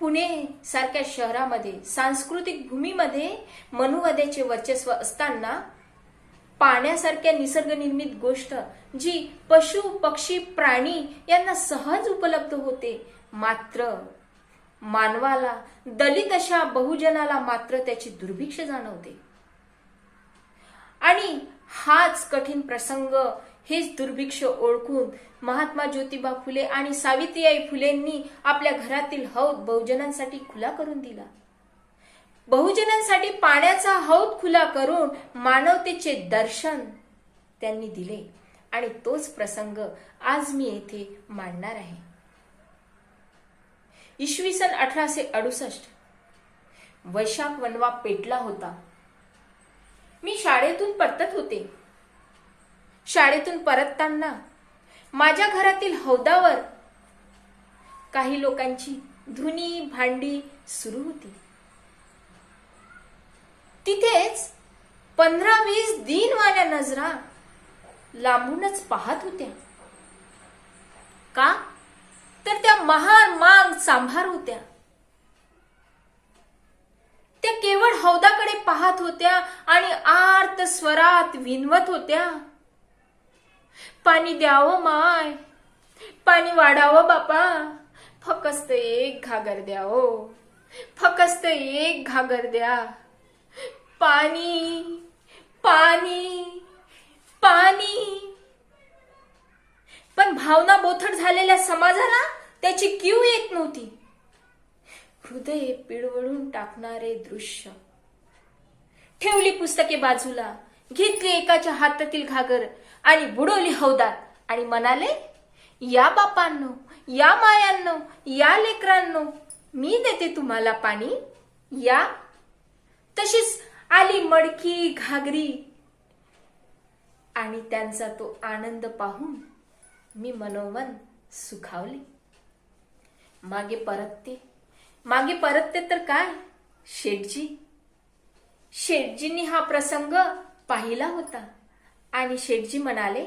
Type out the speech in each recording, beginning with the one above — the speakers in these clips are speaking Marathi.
पुणे सारख्या शहरामध्ये सांस्कृतिक भूमीमध्ये मनुवाद्याचे वर्चस्व असताना पाण्यासारख्या निसर्गनिर्मित गोष्ट जी पशु पक्षी प्राणी यांना सहज उपलब्ध होते. मात्र मानवाला दलित अशा बहुजनाला मात्र त्याची दुर्भिक्ष जाणवते. आणि हाच कठीण प्रसंग हेच दुर्भिक्ष ओळखून महात्मा ज्योतिबा फुले आणि सावित्रीबाई फुलेंनी आपल्या घरातील हौद बहुजनांसाठी खुला करून दिला. बहुजनांसाठी पाण्याचा हौद खुला करून मानवतेचे दर्शन त्यांनी दिले आणि तोच प्रसंग आज मी येथे मांडणार आहे. इसवी सन अठराशे अडुसष्ट. वैशाख वनवा पेटला होता. मी शाळेतून परतत होते. शाळेतून परतताना माझ्या घरातील हौदावर काही लोकांची धुनी भांडी सुरू होती. तिथेच पंधरा वीस दिनवाल्या नजरा लांबूनच पाहत होत्या. का? तर त्या महान मांग सांभार होत्या. त्या केवळ हौदाकडे पाहत होत्या आणि आर्त स्वरात विनवत होत्या. पाणी द्यावं माय. पाणी वाढावं बापा. फकस्त एक घागर द्यावं. फकस्त एक घागर द्या. पाणी पाणी पाणी. पण भावना बोथट झालेल्या समाजाला त्याची क्यू येत नव्हती. हृदय पिळवळून टाकणारे दृश्य. ठेवली पुस्तके बाजूला. घेतली एकाच्या हातातील घागर आणि बुडवली हौदात. आणि म्हणाले या बापांनो या मायांनो या लेकरांनो मी देते तुम्हाला पाणी. या. तशीच आली मडकी घागरी. आणि त्यांचा तो आनंद पाहून मी मनोमन सुखावले. मागे परतते. मागे परतते तर काय? शेटजी शेटजींनी हा प्रसंग पाहिला होता. आणि शेठजी म्हणाले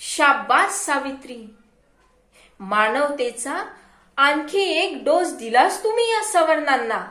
शाबास सावित्री मानवतेचा आणखी एक डोस दिलास तुम्ही या सवर्णांना?